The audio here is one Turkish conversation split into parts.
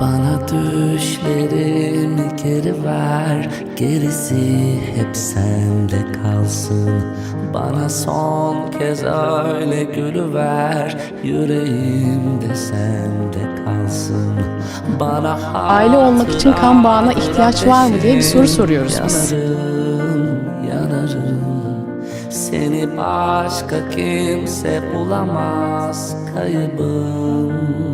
Bana düşlerimi geri ver. Gerisi hep sende kalsın. Bana son kez öyle gülüver. Yüreğimde sende kalsın. Bana Aile olmak için kan bağına ihtiyaç var mı diye bir soru soruyoruz biz. Seni başka kimse bulamaz. Kaybım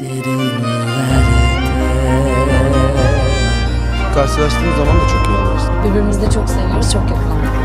Derinlerde Karşılaştığınız zaman da çok iyi anlaştık. Birbirimizi de çok seviyoruz, çok yakın